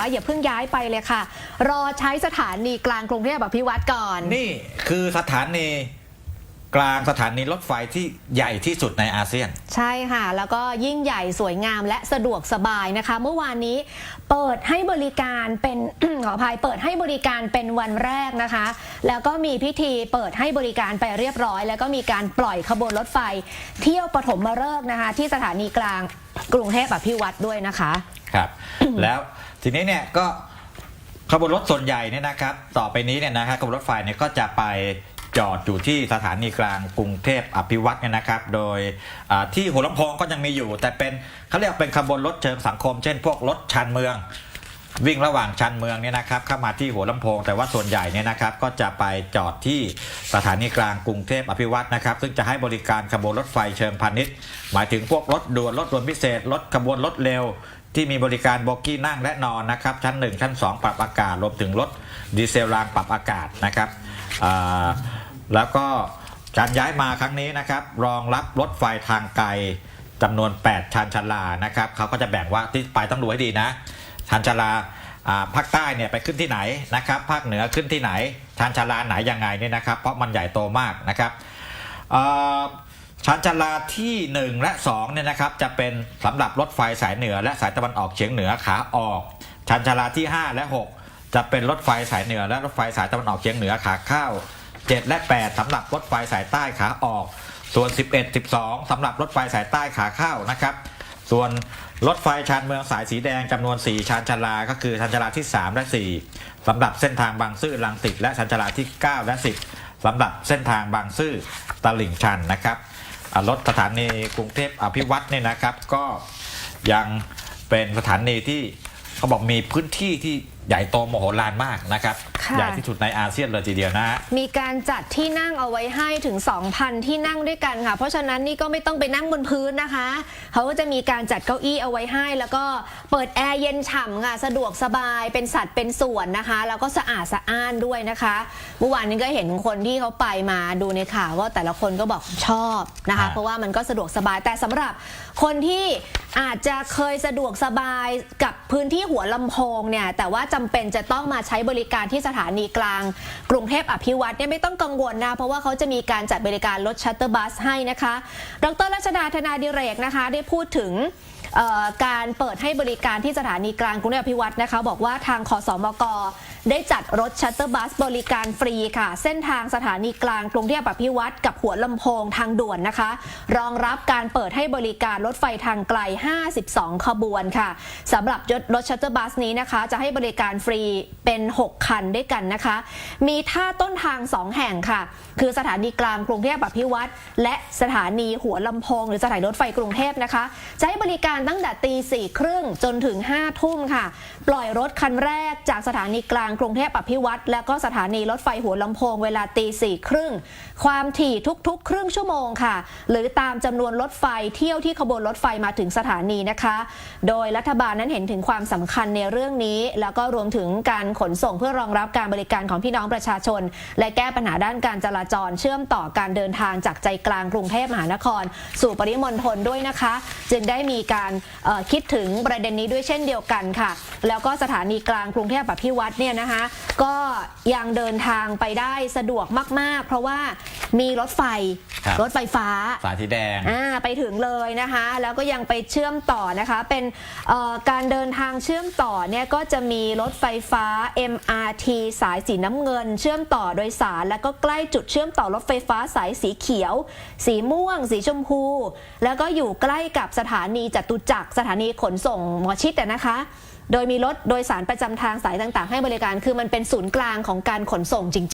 ว่าอย่าเพิ่งย้ายไปเลยค่ะ รอใช้สถานีกลางกรุงเทพแบบพิวัตรก่อน นี่คือสถานีกลางสถานีรถไฟที่ใหญ่ที่สุดในอาเซียน ใช่ค่ะ แล้วก็ยิ่งใหญ่สวยงามและสะดวกสบายนะคะ เมื่อวานนี้เปิดให้บริการเป็น ขออภัยเปิดให้บริการเป็นวันแรกนะคะ แล้วก็มีพิธีเปิดให้บริการไปเรียบร้อย แล้วก็มีการปล่อยขบวนรถไฟ เที่ยวปฐมฤกษ์นะคะ ที่สถานีกลางกรุงเทพแบบพิวัตรด้วยนะคะ ครับ แล้วทีนี้เนี่ยก็ขบวนรถส่วนใหญ่เนี่ยนะครับ ต่อไปนี้เนี่ยนะครับขบวนรถไฟเนี่ยก็จะไปจอดอยู่ที่สถานีกลางกรุงเทพอภิวัตเนี่ยนะครับ โดยที่หัวลำโพงก็ยังมีอยู่ แต่เป็นเขาเรียกเป็นขบวนรถเชิงสังคม เช่นพวกรถชานเมือง วิ่งระหว่างชานเมืองเนี่ยนะครับเข้ามาที่หัวลำโพง แต่ว่าส่วนใหญ่เนี่ยนะครับก็จะไปจอดที่สถานีกลางกรุงเทพอภิวัตนะครับ ซึ่งจะให้บริการขบวนรถไฟเชิงพาณิชย์ หมายถึงพวกรถด่วนรถด่วนพิเศษรถขบวนรถเร็ว ที่มีบริการโบกี้นั่งและนอนนะครับ ชั้น 1 ชั้น 2 ปรับอากาศรวมถึงรถดีเซลรางปรับอากาศนะครับแล้วก็การย้ายมาครั้งนี้นะครับรองรับรถไฟทางไกลจำนวน 8 ชานชาลานะครับเขาก็จะแบ่งว่าที่ไปต้องดูให้ดีนะ ชานชาลาภาคใต้เนี่ยไปขึ้นที่ไหนนะครับภาคเหนือขึ้นที่ไหนชานชาลาไหนยังไงเนี่ยนะครับ เพราะมันใหญ่โตมากนะครับชานชาลาทีหนึ่1 และ2เนี่ยนะครับจะเป็นสำหรับรถไฟสายเหนือ และสายตะวันออกเฉียงเหนือขาออกชานชาลาที่ 5 และ 6 จะเป็นรถไฟสายเหนือ และรถไฟสายตะวันออกเฉียงเหนือขาเข้า 7 และ 8สำหรับรถไฟสายใต้ขาออก ส่วน 11 12สำหรับรถไฟสายใต้ขาเข้านะครับ ส่วนรถไฟชานเมืองสายสีแดงจำนวน 4 ชานชาลา ก็คือชานชาลาที่ 3 และ 4สำหรับเส้นทางบางซื่อลังสิตและชานชาลาที่ 9 และ 10สำหรับเส้นทางบางซื่อตลิ่งชันนะครับอ่ารถสถานีกรุงเทพอภิวัตเนี่ยนะครับ ก็ยังเป็นสถานีที่เขาบอกมีพื้นที่ที่ ใหญ่โตมโหฬารมากนะครับ ค่ะ ใหญ่ที่สุดในอาเซียนเลยทีเดียวนะฮะ มีการจัดที่นั่งเอาไว้ให้ถึง 2,000 ที่นั่งด้วยกันค่ะ เพราะฉะนั้นนี่ก็ไม่ต้องไปนั่งบนพื้นนะคะ เขาก็จะมีการจัดเก้าอี้เอาไว้ให้ แล้วก็เปิดแอร์เย็นฉ่ำค่ะ สะดวกสบายเป็นสัดเป็นส่วนนะคะ แล้วก็สะอาดสะอ้านด้วยนะคะเมื่อวานนี้ก็เห็นคนที่เขาไปมาดูในข่าวว่าแต่ละคนก็บอกชอบนะคะ อ่า เพราะว่ามันก็สะดวกสบายแต่สำหรับคนที่ อาจจะเคยสะดวกสบายกับพื้นที่หัวลำโพงเนี่ยแต่ว่าจำเป็นจะต้องมาใช้บริการที่สถานีกลาง กรุงเทพอภิวัตเนี่ยไม่ต้องกังวลนะ เพราะว่าเขาจะมีการจัดบริการรถชัตเตอร์บัสให้นะคะ ดรรัชดาธนาดิเรกนะคะ ได้พูดถึงการเปิดให้บริการที่สถานีกลางกรุงเทพอภิวัตนะคะ บอกว่าทางขอสมกได้จัดรถชัตเตอร์บัสบริการฟรีค่ะ เส้นทางสถานีกลางกรุงเทพอภิวัตกับหัวลำโพงทางด่วนนะคะ รองรับการเปิดให้บริการรถไฟทางไกล 52 ขบวนค่ะสำหรับรถชัตเตอร์บัสนี้นะคะ จะให้บริการฟรีเป็น 6 คันด้วยกันนะคะ มีท่าต้นทาง 2 แห่งค่ะ คือสถานีกลางกรุงเทพอภิวัตและสถานีหัวลำโพง หรือสถานีรถไฟกรุงเทพนะคะ จะให้บริการตั้งแต่ตีสี่ครึ่งจนถึง5ทุ่มค่ะปล่อยรถคันแรกจากสถานีกลางกรุงเทพอภิวัตรและก็สถานีรถไฟหัวลำโพงเวลาตีสี่ครึ่ง ความถี่ทุกๆ ครึ่งชั่วโมงค่ะ หรือตามจำนวนรถไฟเที่ยวที่ขบวนรถไฟมาถึงสถานีนะคะ โดยรัฐบาลนั้นเห็นถึงความสำคัญในเรื่องนี้ แล้วก็รวมถึงการขนส่งเพื่อรองรับการบริการของพี่น้องประชาชน และแก้ปัญหาด้านการจราจรเชื่อมต่อการเดินทางจากใจกลางกรุงเทพมหานคร สู่ปริมณฑลด้วยนะคะ จึงได้มีการคิดถึงประเด็นนี้ด้วยเช่นเดียวกันค่ะแล้วก็สถานีกลางกรุงเทพแบบพิวัตรเนี่ยนะคะก็ยังเดินทางไปได้สะดวกมาก ๆ เพราะว่ามีรถไฟครับ รถไฟฟ้า สายสีแดง อ่าไปถึงเลยนะคะ แล้วก็ยังไปเชื่อมต่อนะคะ เป็นเอ่อการเดินทางเชื่อมต่อเนี่ยก็จะมีรถไฟฟ้า MRT สายสีน้ำเงิน เชื่อมต่อโดยสาร แล้วก็ใกล้จุดเชื่อมต่อรถไฟฟ้าสายสีเขียว สีม่วง สีชมพู แล้วก็อยู่ใกล้กับสถานีจตุจักรสถานีขนส่งหมอชิดอะนะคะ โดยมีรถโดยสารประจำทางสายต่าง ๆ ให้บริการ คือมันเป็นศูนย์กลางของการขนส่งจริงๆ